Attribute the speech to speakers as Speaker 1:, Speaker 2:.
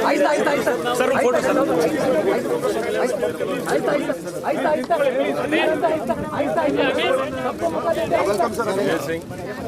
Speaker 1: ಆಯ್ತಾ ಆಯ್ತಾ ಆಯ್ತಾ ಆಯ್ತಾ ಆಯ್ತಾ ಆಯ್ತಾ ಆಯ್ತಾ ಆಯ್ತಾ ಆಯ್ತಾ ಆಯ್ತಾ